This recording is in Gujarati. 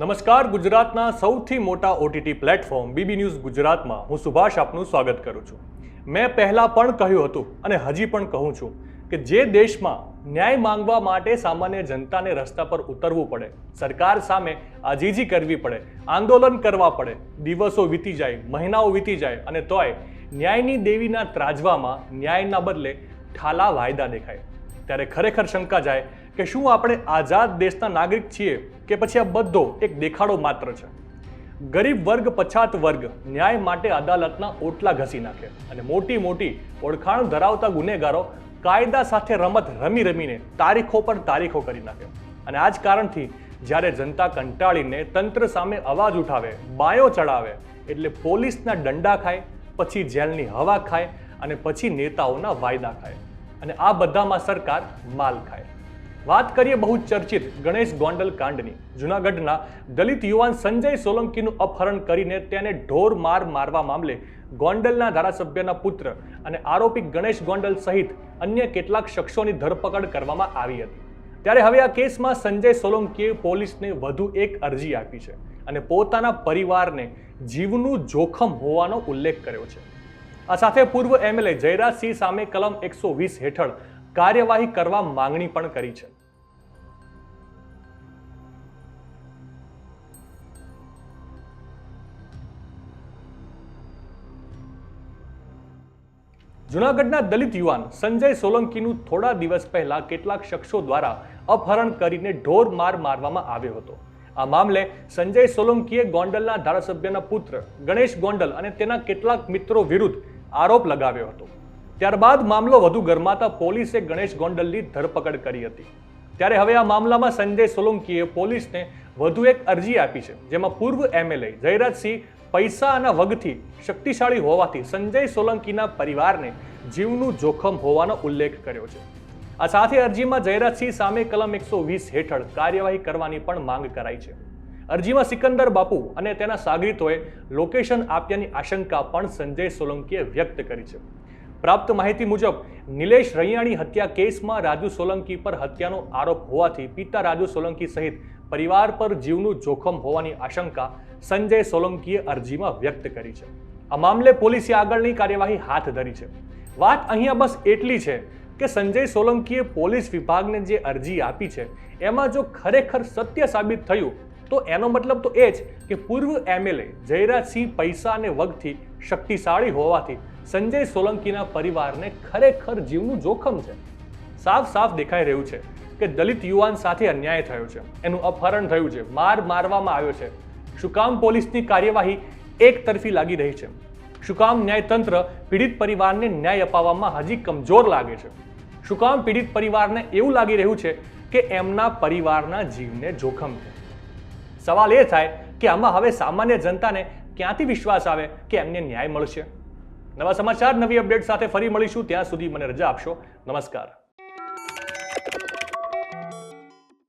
નમસ્કાર, ગુજરાતના સૌથી મોટા ઓટીટી પ્લેટફોર્મ બીબી ન્યૂઝ ગુજરાતમાં હું સુભાષ આપનું સ્વાગત કરું છું. મેં પહેલાં પણ કહ્યું હતું અને હજી પણ કહું છું કે જે દેશમાં ન્યાય માંગવા માટે સામાન્ય જનતાને રસ્તા પર ઉતરવું પડે, સરકાર સામે આજીજી કરવી પડે, આંદોલન કરવા પડે, દિવસો વીતી જાય, મહિનાઓ વીતી જાય અને તોય ન્યાયની દેવીના ત્રાજવામાં ન્યાયના બદલે ઠાલા વાયદા દેખાય. ત્યારે ખરેખર શંકા જાય કે શું આપણે આઝાદ દેશના નાગરિક છીએ કે પછી આ બધો એક દેખાડો માત્ર છે? ગરીબ વર્ગ, પછાત વર્ગ ન્યાય માટે અદાલતના ઓટલા ઘસી નાખે અને મોટી મોટી ઓળખાણ ધરાવતા ગુનેગારો કાયદા સાથે રમત રમી રમીને તારીખો પર તારીખો કરી નાખે. અને આ જ કારણથી જ્યારે જનતા કંટાળીને તંત્ર સામે અવાજ ઉઠાવે, બાયો ચડાવે, એટલે પોલીસના દંડા ખાય, પછી જેલની હવા ખાય અને પછી નેતાઓના વાયદા ખાય. અને આ બધામાં સરકાર માલ ખાય. વાત કરીએ બહુ ચર્ચિત ગણેશ ગોંડલ કાંડની જૂનાગઢના દલિત યુવાન સંજય સોલંકીનું અપહરણ કરીને તેને ઢોર માર મારવા મામલે ગોંડલના ધારાસભ્યના પુત્ર અને આરોપી ગણેશ ગોંડલ સહિત અન્ય કેટલાક શખ્સોની ધરપકડ કરવામાં આવી હતી. ત્યારે હવે આ કેસમાં સંજય સોલંકીએ પોલીસને વધુ એક અરજી આપી છે અને પોતાના પરિવારને જીવનું જોખમ હોવાનો ઉલ્લેખ કર્યો છે. આ સાથે પૂર્વ એમએલએ જયરાજસિંહ સામે કલમ એકસો વીસ હેઠળ કાર્યવાહી કરવા માંગણી પણ કરી છે. જૂનાગઢના દલિત યુવાન સંજય સોલંકીનું થોડા દિવસ પહેલા કેટલાક શખ્સો દ્વારા અપહરણ કરીને ઢોર માર મારવામાં આવ્યો હતો. આ મામલે સંજય સોલંકીએ ગોંડલના ધારાસભ્યના પુત્ર ગણેશ ગોંડલ અને તેના કેટલાક મિત્રો વિરુદ્ધ આરોપ લગાવ્યો હતો. ત્યારબાદ મામલો વધુ ગરમાતા પોલીસે ગણેશ ગોંડલની ધરપકડ કરી હતી. ત્યારે હવે આ મામલામાં સંજય સોલંકીએ પોલીસને વધુ એક અરજી આપી છે, જેમાં પૂર્વ એમએલએ જયરાજસિંહ પૈસા અને વગથી શક્તિશાળી હોવાથી સંજય સોલંકીના પરિવારને જીવનું જોખમ હોવાનો ઉલ્લેખ કર્યો છે. આ સાથે અરજીમાં જયરાજસિંહ સામે કલમ એકસો વીસ હેઠળ કાર્યવાહી કરવાની પણ માંગ કરાઈ છે. અરજીમાં સિકંદર બાપુ અને તેના સાગરીતોએ લોકેશન આપ્યાની આશંકા પણ સંજય સોલંકીએ વ્યક્ત કરી છે. પ્રાપ્ત માહિતી મુજબ, નિલેશ રૈયાણી હત્યા કેસમાં રાજુ સોલંકી પર હત્યાનો આરોપ હોવાથી પિતા રાજુ સોલંકી સહિત પરિવાર પર જીવનું જોખમ હોવાની આશંકા સંજય સોલંકીએ અરજીમાં વ્યક્ત કરી છે. આ મામલે પોલીસે આગળની કાર્યવાહી હાથ ધરી છે. વાત અહીંયા બસ એટલી છે કે સંજય સોલંકીએ પોલીસ વિભાગને જે અરજી આપી છે, એમાં જો ખરેખર સત્ય સાબિત થયું તો એનો મતલબ તો એ જ કે પૂર્વ એમએલએ જયરાજસિંહ પૈસા અને વગથી શક્તિશાળી હોવાથી સંજય સોલંકીના પરિવારને ખરેખર જીવનું જોખમ છે. સાફ સાફ દેખાઈ રહ્યું છે કે દલિત યુવાન સાથે અન્યાય થયો છે. એનું અપહરણ થયું છે. માર મારવામાં આવ્યો છે. શું કામ પોલીસની કાર્યવાહી એક તરફી લાગી રહી છે. શું કામ ન્યાયતંત્ર પીડિત પરિવારને ન્યાય અપાવવામાં હજી કમજોર લાગે છે. શું કામ પીડિત પરિવારને એવું લાગી રહ્યું છે કે એમના પરિવારના જીવને જોખમ છે. સવાલ એ થાય કે આમાં હવે સામાન્ય જનતાને ક્યાંથી વિશ્વાસ આવે કે એમને ન્યાય મળશે? નવા સમાચાર, નવી અપડેટ સાથે ફરી મળીશું. ત્યાં સુધી મને રજા આપશો. નમસ્કાર.